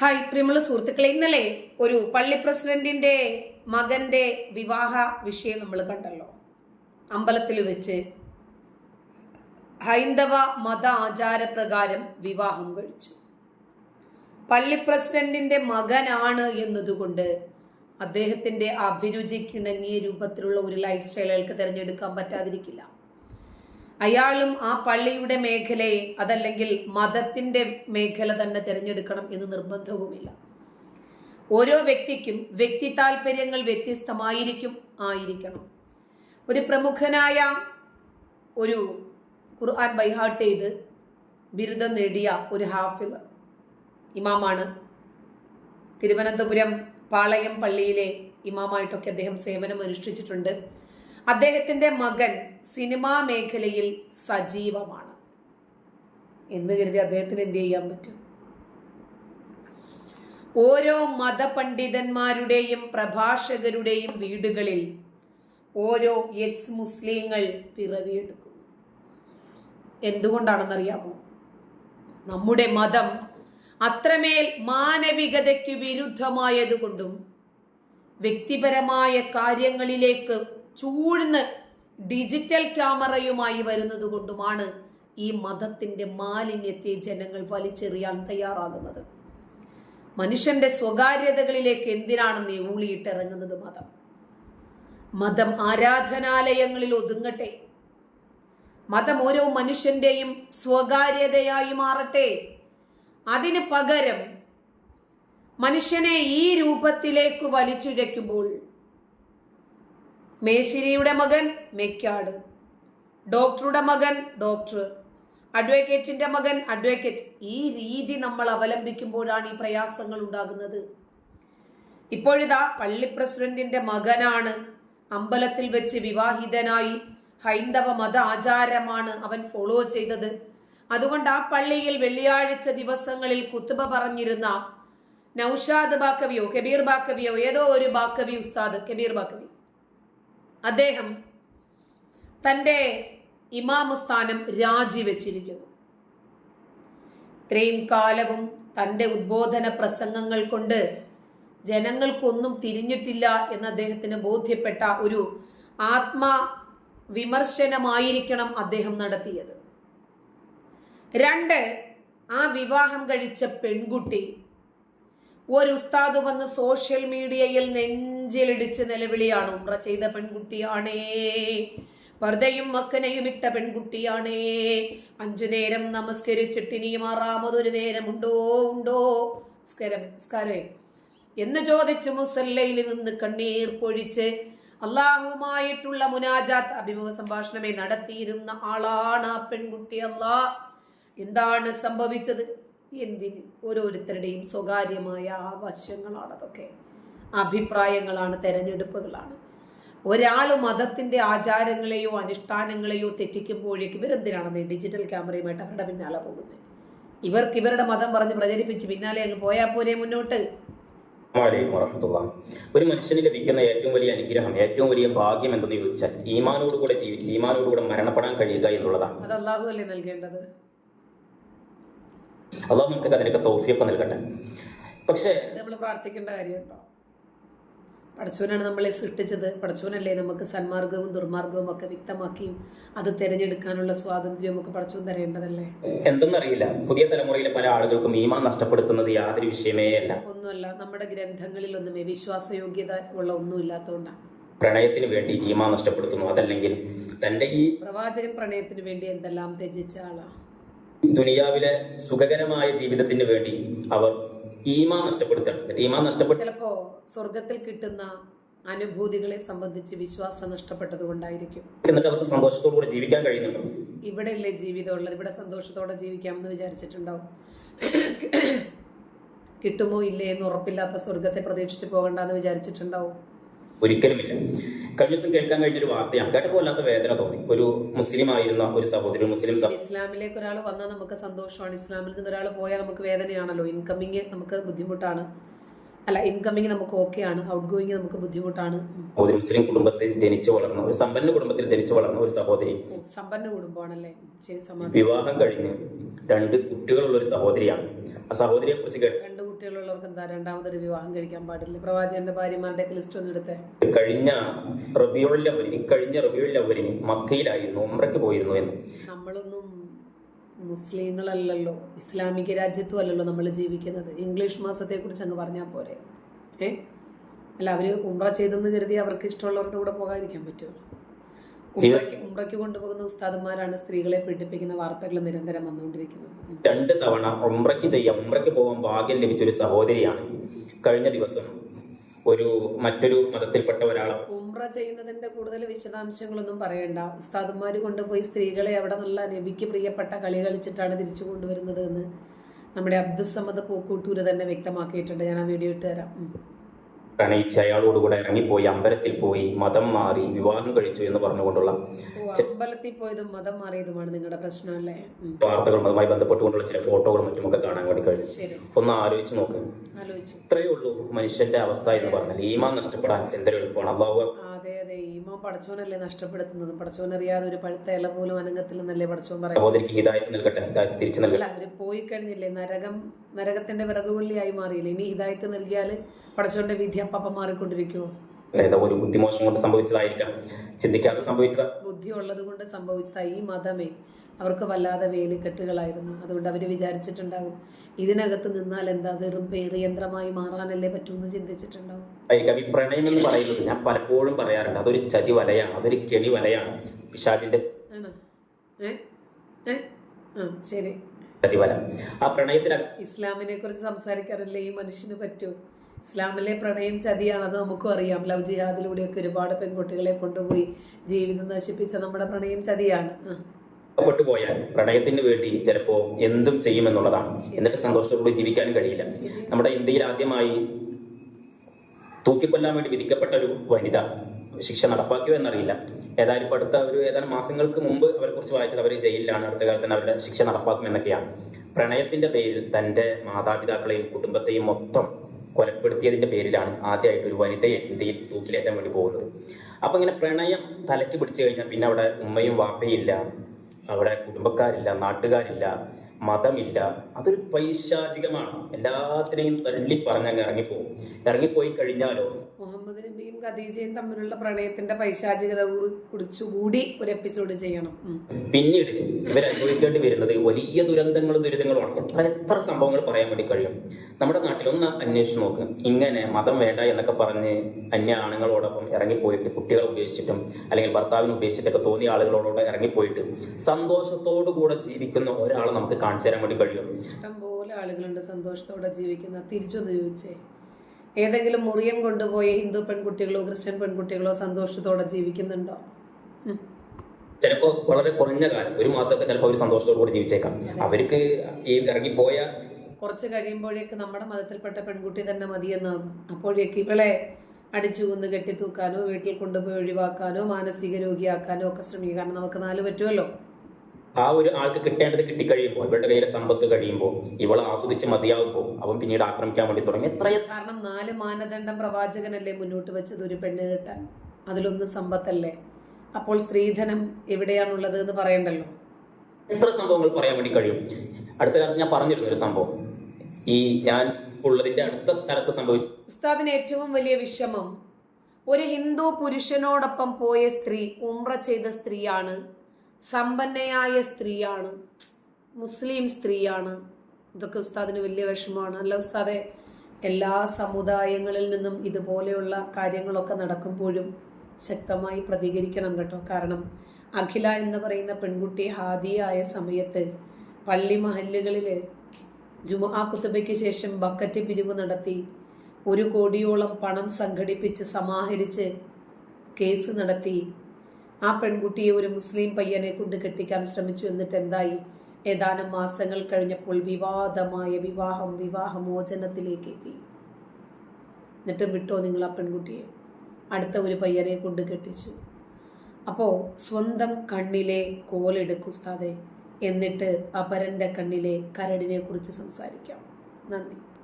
Hi പ്രിയമുള്ള സുഹൃത്തുക്കളെ. ഇന്നലെ ഒരു പള്ളി പ്രസിഡന്റിന്റെ മകന്റെ വിവാഹ വിഷയം നമ്മൾ കണ്ടല്ലോ. അമ്പലത്തിൽ വെച്ച് ഹൈന്ദവ മത ആചാരപ്രകാരം വിവാഹം കഴിച്ചു. പള്ളി പ്രസിഡന്റിന്റെ മകനാണ് എന്നതുകൊണ്ട് അദ്ദേഹത്തിന്റെ അഭിരുചിക്കിണങ്ങിയ രൂപത്തിലുള്ള ഒരു ലൈഫ് സ്റ്റൈൽ അയാൾക്ക് തിരഞ്ഞെടുക്കാൻ പറ്റാതിരിക്കില്ല. അയാളും ആ പള്ളിയുടെ മേഖലയെ അതല്ലെങ്കിൽ മതത്തിന്റെ മേഖല തന്നെ തിരഞ്ഞെടുക്കണം എന്ന് നിർബന്ധവുമില്ല. ഓരോ വ്യക്തിക്കും വ്യക്തി താല്പര്യങ്ങൾ വ്യത്യസ്തമായിരിക്കും ആയിരിക്കണം. ഒരു പ്രമുഖനായ ഒരു ഖുർആൻ ബൈഹാട്ട് ചെയ്ത് ബിരുദം നേടിയ ഒരു ഹാഫിൽ ഇമാമാണ്. തിരുവനന്തപുരം പാളയം പള്ളിയിലെ ഇമാമായിട്ടൊക്കെ അദ്ദേഹം സേവനം അനുഷ്ഠിച്ചിട്ടുണ്ട് അദ്ദേഹത്തിന്റെ മകൻ സിനിമാ മേഖലയിൽ സജീവമാണ്. എന്ന് കരുതി അദ്ദേഹത്തിന് എന്ത് ചെയ്യാൻ പറ്റും? ഓരോ മതപണ്ഡിതന്മാരുടെയും പ്രഭാഷകരുടെയും വീടുകളിൽ ഓരോ എക്സ് മുസ്ലിങ്ങൾ പിറവിയെടുക്കും എന്തുകൊണ്ടാണെന്നറിയാമോ? നമ്മുടെ മതം അത്രമേൽ മാനവികതയ്ക്ക് വിരുദ്ധമായതുകൊണ്ടും വ്യക്തിപരമായ കാര്യങ്ങളിലേക്ക് ചൂഴ്ന്ന് ഡിജിറ്റൽ ക്യാമറയുമായി വരുന്നത് കൊണ്ടുമാണ് ഈ മതത്തിന്റെ മാലിന്യത്തെ ജനങ്ങൾ വലിച്ചെറിയാൻ തയ്യാറാകുന്നത്. മനുഷ്യന്റെ സ്വകാര്യതകളിലേക്ക് എന്തിനാണ് നീ ഊളിയിട്ടിറങ്ങുന്നത് മതം? മതം ആരാധനാലയങ്ങളിൽ ഒതുങ്ങട്ടെ? മതം ഓരോ മനുഷ്യന്റെയും സ്വകാര്യതയായി മാറട്ടെ? അതിന് പകരം മനുഷ്യനെ ഈ രൂപത്തിലേക്ക് വലിച്ചിഴയ്ക്കുമ്പോൾ മേശിരിയുടെ മകൻ മെക്കാട്. ഡോക്ടറുടെ മകൻ ഡോക്ടർ. അഡ്വക്കേറ്റിന്റെ മകൻ അഡ്വക്കേറ്റ്. ഈ രീതി നമ്മൾ അവലംബിക്കുമ്പോഴാണ് ഈ പ്രയാസങ്ങൾ ഉണ്ടാകുന്നത്. ഇപ്പോഴിതാ പള്ളി പ്രസിഡന്റിന്റെ മകനാണ്. അമ്പലത്തിൽ വെച്ച് വിവാഹിതനായി ഹൈന്ദവ മത ആചാരമാണ് അവൻ ഫോളോ ചെയ്തത്. അതുകൊണ്ട് ആ പള്ളിയിൽ വെള്ളിയാഴ്ച ദിവസങ്ങളിൽ കുത്തുബ പറഞ്ഞിരുന്ന നൌഷാദ് ബാക്കവിയോ കബീർ ബാക്കവിയോ ഏതോ ഒരു ബാക്കവി ഉസ്താദ് കബീർ ബാക്കവി. അദ്ദേഹം തന്റെ ഇമാമ സ്ഥാനം രാജിവെച്ചിരിക്കുന്നു. ഇത്രയും കാലവും തന്റെ ഉദ്ബോധന പ്രസംഗങ്ങൾ കൊണ്ട് ജനങ്ങൾക്കൊന്നും തിരിഞ്ഞിട്ടില്ല എന്ന് അദ്ദേഹത്തിന് ബോധ്യപ്പെട്ട ഒരു ആത്മ വിമർശനമായിരിക്കണം അദ്ദേഹം നടത്തിയത്. രണ്ട് ആ വിവാഹം കഴിച്ച പെൺകുട്ടി ഒരു ഉസ്താദ് വന്ന് സോഷ്യൽ മീഡിയയിൽ നെഞ്ചിലിടിച്ച് നിലവിളിയാണ്. ഉമ്ര ചെയ്ത പെൺകുട്ടിയാണേ. പർദ്ദയും മക്കനയും ഇട്ട പെൺകുട്ടിയാണേ. അഞ്ചു നേരം നമസ്കരിച്ചിട്ട് ഇനിയും ആറാമതൊരു നേരം ഉണ്ടോ? നമസ്കാരം നമസ്കാരമേ എന്ന് ചോദിച്ച് മുസല്ലയിൽ നിന്ന് കണ്ണീർ പൊഴിച്ച് അള്ളാഹുമായിട്ടുള്ള മുനാജാത്ത് അഭിമുഖ സംഭാഷണമേ നടത്തിയിരുന്ന ആളാണ് ആ പെൺകുട്ടി അല്ലാ എന്താണ് സംഭവിച്ചത്? എന്തിന്? ഓരോരുത്തരുടെയും സ്വകാര്യമായ ആവശ്യങ്ങളാണ് അതൊക്കെ. അഭിപ്രായങ്ങളാണ് തെരഞ്ഞെടുപ്പുകളാണ്. ഒരാൾ മതത്തിന്റെ ആചാരങ്ങളെയോ അനുഷ്ഠാനങ്ങളെയോ തെറ്റിക്കുമ്പോഴേക്ക് ഇവരെന്തിനാണെന്ന് ഡിജിറ്റൽ ക്യാമറയുമായിട്ട് അവരുടെ പിന്നാലെ പോകുന്നത് ഇവർക്ക് ഇവരുടെ മതം പറഞ്ഞ് പ്രചരിപ്പിച്ച് പിന്നാലെ അങ്ങ് പോയാൽ പോരെ മുന്നോട്ട്? ഒരു മനുഷ്യന് ലഭിക്കുന്ന ഏറ്റവും വലിയ അനുഗ്രഹം ഏറ്റവും വലിയ ഭാഗ്യം എന്തെന്ന് ചോദിച്ചാൽ ഈമാനോടുകൂടെ ജീവിച്ച് ഈമാനോടുകൂടെ മരണപ്പെടാൻ കഴിയുക എന്നുള്ളതാണ്. അത് അള്ളാഹു അല്ലേ നൽകേണ്ടത്? അള്ളാഹു നമുക്ക് അതിനൊക്കെ തൗഫിയൊക്കെ നൽകട്ടെ. പക്ഷേ നമ്മൾ പ്രാർത്ഥിക്കേണ്ട കാര്യം കേട്ടോ പടച്ചവനാണ് നമ്മളെ സൃഷ്ടിച്ചത്. പടച്ചവനല്ലേ നമുക്ക് സന്മാർഗവും ദുർമാർഗവും ഒക്കെ വ്യക്തമാക്കിയും അത് തിരഞ്ഞെടുക്കാനുള്ള സ്വാതന്ത്ര്യം ഒക്കെ പടച്ചവൻ തരേണ്ടതല്ലേ? എന്തെന്നറിയില്ല. പുതിയ തലമുറയിലെ പല ആളുകൾക്കും ഈമാൻ നഷ്ടപ്പെടുത്തുന്നത് യാതൊരു വിഷയമേ അല്ല. ഒന്നുമല്ല നമ്മുടെ ഗ്രന്ഥങ്ങളിൽ ഗ്രന്ഥങ്ങളിലൊന്നുമേ വിശ്വാസയോഗ്യത ഉള്ള ഒന്നും ഇല്ലാത്തതുകൊണ്ടാണ് പ്രണയത്തിന് വേണ്ടി ഈമാൻ നഷ്ടപ്പെടുത്തുന്നു. അതല്ലെങ്കിൽ തന്റെ ഈ പ്രവാചകൻ പ്രണയത്തിന് വേണ്ടി എന്തെല്ലാം ത്യജിച്ച ആളാ. ദുനിയാവിലെ സുഖകരമായ ജീവിതത്തിന് വേണ്ടി അവർ ഈമാൻ നഷ്ടപ്പെടുത്തണം. ഈമാ ഈമാൻ നഷ്ടപ്പെട്ട ചിലപ്പോ സ്വർഗത്തിൽ കിട്ടുന്ന അനുഭൂതികളെ സംബന്ധിച്ച് വിശ്വാസം നഷ്ടപ്പെട്ടത് കൊണ്ടായിരിക്കും. എന്നിട്ട് അവർക്ക് സന്തോഷത്തോടു കൂടെ ജീവിക്കാൻ കഴിയുന്നുണ്ടോ? ഇവിടെ അല്ലേ ജീവിതമുള്ളത്? ഇവിടെ സന്തോഷത്തോടെ ജീവിക്കാമെന്ന് വിചാരിച്ചിട്ടുണ്ടാവും. കിട്ടുമോ ഇല്ലേ എന്ന് ഉറപ്പില്ലാത്ത സ്വർഗത്തെ പ്രതീക്ഷിച്ച് പോകണ്ടെന്ന് വിചാരിച്ചിട്ടുണ്ടാവും. ഒരിക്കലുമില്ല. കഴിഞ്ഞ ദിവസം കേൾക്കാൻ കഴിഞ്ഞൊരു വാർത്തയാണ്. കേട്ടപ്പോൾ അല്ലാത്ത വേദന തോന്നി. ഒരു മുസ്ലിം ആയിരുന്ന ഒരു സഹോദരി മുസ്ലിം ഇസ്ലാമിലേക്ക് ഒരാൾ വന്നാൽ നമുക്ക് സന്തോഷമാണ്. ഇസ്ലാമിൽ നിന്ന് ഒരാൾ പോയാൽ നമുക്ക് വേദനയാണല്ലോ. ഇൻകമ്മിങ് നമുക്ക് ബുദ്ധിമുട്ടാണ്. അല്ല ഇൻകമ്മിങ് നമുക്ക് ഓക്കെയാണ് ഔട്ട് ഗോയിങ് നമുക്ക് ബുദ്ധിമുട്ടാണ്. ഒരു മുസ്ലിം കുടുംബത്തിൽ ജനിച്ചു വളർന്ന ഒരു സമ്പന്ന കുടുംബത്തിൽ ജനിച്ചു വളർന്ന ഒരു സഹോദരി സമ്പന്ന കുടുംബമാണല്ലേ? ശരി വിവാഹം കഴിഞ്ഞ് രണ്ട് കുട്ടികളുള്ള ഒരു സഹോദരിയാണ്. ആ സഹോദരിയെ കുറിച്ച് കേട്ട എന്താ രണ്ടാമതൊരു വിവാഹം കഴിക്കാൻ പാടില്ല. പ്രവാചകന്റെ ഭാര്യമാരുടെ ലിസ്റ്റ് ഒന്ന് എടുത്തേ. കഴിഞ്ഞ റബിയുൽ അവലിന് കഴിഞ്ഞ റബിയുൽ മക്കയിലായിരുന്നു ഉംറയ്ക്ക് പോയിരുന്നു എന്ന്. നമ്മളൊന്നും മുസ്ലിങ്ങളല്ലല്ലോ ഇസ്ലാമിക രാജ്യത്തും അല്ലല്ലോ നമ്മൾ ജീവിക്കുന്നത്. ഇംഗ്ലീഷ് മാസത്തെക്കുറിച്ച് അങ്ങ് പറഞ്ഞാൽ പോരെ. ഏ? അല്ല അവർ ഉംറ ചെയ്തെന്ന് കരുതി അവർക്ക് ഇഷ്ടമുള്ളവരുടെ കൂടെ പോകാതിരിക്കാൻ പറ്റുമോ? ഉംറയ്ക്ക് കൊണ്ടുപോകുന്ന ഉസ്താദന്മാരാണ് സ്ത്രീകളെ പീഡിപ്പിക്കുന്ന വാർത്തകൾ നിരന്തരം വന്നുകൊണ്ടിരിക്കുന്നത്. രണ്ട് തവണ ഉംറയ്ക്ക് ചെയ്യാം ഉംറയ്ക്ക് പോകാൻ ഭാഗ്യം ലഭിച്ച ഒരു സഹോദരിയാണ് കഴിഞ്ഞ ദിവസം ഒരു മറ്റൊരു മതത്തിൽപ്പെട്ട ഒരാളെ. ഉംറ ചെയ്യുന്നതിന്റെ കൂടുതൽ വിശദാംശങ്ങളൊന്നും പറയണ്ട. ഉസ്താദന്മാർ കൊണ്ടുപോയി സ്ത്രീകളെ അവിടെ നല്ല നബിക്ക് പ്രിയപ്പെട്ട കളി കളിച്ചിട്ടാണ് തിരിച്ചു കൊണ്ടുവരുന്നത് എന്ന് നമ്മുടെ അബ്ദുസമ്മദ് പൂക്കൂട്ടൂര് തന്നെ വ്യക്തമാക്കിയിട്ടുണ്ട്. ഞാൻ ആ വീഡിയോ ഇട്ട് തരാം. പ്രണയിച്ച് അയാളോടുകൂടെ ഇറങ്ങിപ്പോയി അമ്പലത്തിൽ പോയി മതം മാറി വിവാഹം കഴിച്ചു എന്ന് പറഞ്ഞുകൊണ്ടുള്ള അമ്പലത്തിൽ പോയതും മതം മാറിയതുമാണ് നിങ്ങളുടെ പ്രശ്നം അല്ലേ. വാർത്തകളും അതുമായി ബന്ധപ്പെട്ടുകൊണ്ടുള്ള ചില ഫോട്ടോകളും മറ്റുമൊക്കെ കാണാൻ വേണ്ടി കഴിഞ്ഞു. ഒന്ന് ആലോചിച്ച് നോക്ക്. ഇത്രയേ ഉള്ളൂ മനുഷ്യന്റെ അവസ്ഥ എന്ന് പറഞ്ഞാൽ. ഈമാൻ നഷ്ടപ്പെടാൻ എന്തൊരു എളുപ്പമാണ്. അള്ളാഹു ഈമോൻ പടച്ചോനല്ലേ നഷ്ടപ്പെടുത്തുന്നത് പടച്ചോനറിയാതെ ഒരു പഴുത്ത ഇല പോലും അനങ്ങത്തില്ലെന്നല്ലേ പടച്ചോൻ പറയുന്നത്? അല്ല അവർ പോയി കഴിഞ്ഞില്ലേ? നരകം നരകത്തിന്റെ വിറകുകൊള്ളിയായി മാറിയില്ലേ? ഇനി ഹിദായത്ത് നൽകിയാൽ പടച്ചോന്റെ വിധി അപ്പം മാറിക്കൊണ്ടിരിക്കുമോ ഒരു ബുദ്ധിമോശം കൊണ്ട് സംഭവിച്ചതായിരിക്കാം. ചിന്തിക്കാതെ സംഭവിച്ചതാ? ബുദ്ധി ഉള്ളത് കൊണ്ട് സംഭവിച്ചതാ ഈ മതമേ. അവർക്ക് വല്ലാതെ വേലിക്കെട്ടുകളായിരുന്നു. അതുകൊണ്ട് അവർ വിചാരിച്ചിട്ടുണ്ടാവും ഇതിനകത്ത് നിന്നാൽ എന്താ വെറും പേര് യന്ത്രമായി മാറാനല്ലേ പറ്റൂന്ന് ചിന്തിച്ചിട്ടുണ്ടാവും. ഈ കവി പ്രണയം എന്ന് പറയുന്നത് ഞാൻ പലപ്പോഴും പറയാറുണ്ട്. അതൊരു ചതി വലയാണ് അതൊരു കെണി വലയാണ്. പിശാചിന്റെ ശരി. ആ പ്രണയത്തിൽ ഇസ്ലാമിനെ കുറിച്ച് സംസാരിക്കാറില്ലേ? ഈ മനുഷ്യന് പറ്റൂ? ഇസ്ലാമിലെ പ്രണയം ചതിയാണ് അത് നമുക്കും അറിയാം. ലവ് ജിഹാദിലൂടെയൊക്കെ ഒരുപാട് പെൺകുട്ടികളെ കൊണ്ടുപോയി ജീവിതം നശിപ്പിച്ച നമ്മുടെ പ്രണയം ചതിയാണ്. പോയാൽ പ്രണയത്തിന് വേണ്ടി ചിലപ്പോ എന്തും ചെയ്യുമെന്നുള്ളതാണ്. എന്നിട്ട് സന്തോഷത്തോടെ ജീവിക്കാനും കഴിയില്ല. നമ്മുടെ ഇന്ത്യയിൽ ആദ്യമായി തൂക്കിക്കൊല്ലാൻ വേണ്ടി വിധിക്കപ്പെട്ട ഒരു വനിത ശിക്ഷ നടപ്പാക്കിയോ എന്നറിയില്ല. ഏതായാലും ഇപ്പൊ അടുത്ത ഒരു ഏതാനും മാസങ്ങൾക്ക് മുമ്പ് അവരെ കുറിച്ച് വായിച്ചത് അവർ ജയിലിലാണ്. അടുത്ത കാലത്ത് തന്നെ അവരുടെ ശിക്ഷ നടപ്പാക്കും എന്നൊക്കെയാണ്. പ്രണയത്തിന്റെ പേരിൽ തന്റെ മാതാപിതാക്കളെയും കുടുംബത്തെയും മൊത്തം കൊലപ്പെടുത്തിയതിന്റെ പേരിലാണ് ആദ്യമായിട്ട് ഒരു വനിതയെ ഇന്ത്യയിൽ തൂക്കിലേറ്റാൻ വേണ്ടി പോകുന്നത്. അപ്പൊ ഇങ്ങനെ പ്രണയം തലയ്ക്ക് പിടിച്ചു കഴിഞ്ഞാൽ പിന്നെ അവിടെ ഉമ്മയും വാപ്പയും ഇല്ല. അവിടെ കുടുംബക്കാരില്ല നാട്ടുകാരില്ല. മതമില്ല. അതൊരു പൈശാചികമാണ്. എല്ലാത്തിനെയും തള്ളി പറഞ്ഞങ്ങ് ഇറങ്ങിപ്പോകും. ഇറങ്ങിപ്പോയി കഴിഞ്ഞാലോ? മുഹമ്മദ് നബിയും ഖദീജയും തമ്മിലുള്ള പ്രണയത്തിന്റെ പൈശാചികത കുറി- കുറിച്ചുകൂടി ഒരു എപ്പിസോഡ് ചെയ്യണം. പിന്നീട് ഇവർ അനുഭവിക്കേണ്ടി വരുന്നത് വലിയ ദുരന്തങ്ങളും ദുരിതങ്ങളുമാണ് എത്ര എത്ര സംഭവങ്ങൾ പറയാൻ വേണ്ടി കഴിയും. നമ്മുടെ നാട്ടിൽ ഒന്ന് അന്വേഷിച്ച് നോക്ക്. ഇങ്ങനെ മതം വേണ്ട എന്നൊക്കെ പറഞ്ഞ് അന്യ ആണുങ്ങളോടൊപ്പം ഇറങ്ങിപ്പോയിട്ട് കുട്ടികളെ ഉപേക്ഷിച്ചിട്ടും അല്ലെങ്കിൽ ഭർത്താവിനെ ഉപേക്ഷിച്ചിട്ടൊക്കെ തോന്നിയ ആളുകളോടൊപ്പം ഇറങ്ങിപ്പോയിട്ട് സന്തോഷത്തോടു കൂടെ ജീവിക്കുന്ന ഒരാളെ നമുക്ക് കാണിച്ചു തരാൻ വേണ്ടി കഴിയും. ഇഷ്ടംപോലെ ആളുകളുണ്ട് സന്തോഷത്തോടെ ജീവിക്കുന്ന. തിരിച്ചു ചോദിച്ചേ. ഏതെങ്കിലും മുറിയം കൊണ്ടുപോയ ഹിന്ദു പെൺകുട്ടികളോ ക്രിസ്ത്യൻ പെൺകുട്ടികളോ സന്തോഷത്തോടെ ജീവിക്കുന്നുണ്ടോ. ചിലപ്പോ വളരെ കുറഞ്ഞ കാലം ഒരു മാസമൊക്കെ ചിലപ്പോൾ അവർ സന്തോഷത്തോടു കൂടി ജീവിച്ചേക്കാം അവർക്ക് ഈ ഇറങ്ങിപ്പോയ കുറച്ച് കഴിയുമ്പോഴേക്ക് നമ്മുടെ മതത്തിൽപ്പെട്ട പെൺകുട്ടി തന്നെ മതിയെന്നാകും. അപ്പോഴേക്ക് ഇവളെ അടിച്ചു കൊന്ന് കെട്ടിത്തൂക്കാനോ വീട്ടിൽ കൊണ്ടുപോയി ഒഴിവാക്കാനോ മാനസിക രോഗിയാക്കാനോ ഒക്കെ ശ്രമിക്കും കാരണം നമുക്ക് നാല് പറ്റുമല്ലോ. ആ ഒരു ആൾക്ക് കിട്ടേണ്ടത് കിട്ടിക്കഴിയുമ്പോൾ ഇവരുടെ കയ്യിലെ സമ്പത്ത് കഴിയുമ്പോൾ ഇവളെ ആസ്വദിച്ച് മതിയാകുമ്പോൾ അവൻ പിന്നീട് ആക്രമിക്കാൻ വേണ്ടി തുടങ്ങി. എത്ര കാരണം നാല് മാനദണ്ഡം പ്രവാചകനല്ലേ മുന്നോട്ട് വെച്ചത് ഒരു പെണ്ണ് കിട്ടാൻ? അതിലൊന്ന് സമ്പത്തല്ലേ? അപ്പോൾ സ്ത്രീധനം എവിടെയാണുള്ളത് എന്ന് പറയണ്ടല്ലോ? എത്ര സംഭവങ്ങൾ പറയാൻ വേണ്ടി കഴിയും? അടുത്ത കാലത്ത് ഞാൻ പറഞ്ഞിരുന്നു ഒരു സംഭവം. ഈ ഞാൻ ഉള്ളതിന്റെ അടുത്ത സ്ഥലത്ത് സംഭവിച്ചു ഉസ്താദിന് ഏറ്റവും വലിയ വിഷമം ഒരു ഹിന്ദു പുരുഷനോടൊപ്പം പോയ സ്ത്രീ ഉമ്ര ചെയ്ത സ്ത്രീയാണ് സമ്പന്നയായ സ്ത്രീയാണ്. മുസ്ലിം സ്ത്രീയാണ്. ഇതൊക്കെ ഉസ്താദിന് വലിയ വിഷമമാണ്. അല്ല ഉസ്താദെ എല്ലാ സമുദായങ്ങളിൽ നിന്നും ഇതുപോലെയുള്ള കാര്യങ്ങളൊക്കെ നടക്കുമ്പോഴും ശക്തമായി പ്രതികരിക്കണം കേട്ടോ. കാരണം അഖില എന്ന് പറയുന്ന പെൺകുട്ടി ഹാദിയായ സമയത്ത് പള്ളി മഹല്ലുകളിൽ ജുമാ കുത്തുബയ്ക്ക് ശേഷം ബക്കറ്റ് പിരിവ് നടത്തി ഒരു കോടിയോളം പണം സംഘടിപ്പിച്ച് സമാഹരിച്ച് കേസ് നടത്തി ആ പെൺകുട്ടിയെ ഒരു മുസ്ലിം പയ്യനെ കൊണ്ട് കെട്ടിക്കാൻ ശ്രമിച്ചു എന്നിട്ട് എന്തായി? ഏതാനും മാസങ്ങൾ കഴിഞ്ഞപ്പോൾ വിവാദമായ വിവാഹം വിവാഹമോചനത്തിലേക്ക് എത്തി എന്നിട്ട് വിട്ടോ നിങ്ങൾ ആ പെൺകുട്ടിയെ? അടുത്ത ഒരു പയ്യനെ കൊണ്ട് കെട്ടിച്ചു. അപ്പോൾ സ്വന്തം കണ്ണിലെ കോലെടുക്കുസ്താതെ എന്നിട്ട് അപരന്റെ കണ്ണിലെ കരടിനെ കുറിച്ച് സംസാരിക്കാം. നന്ദി.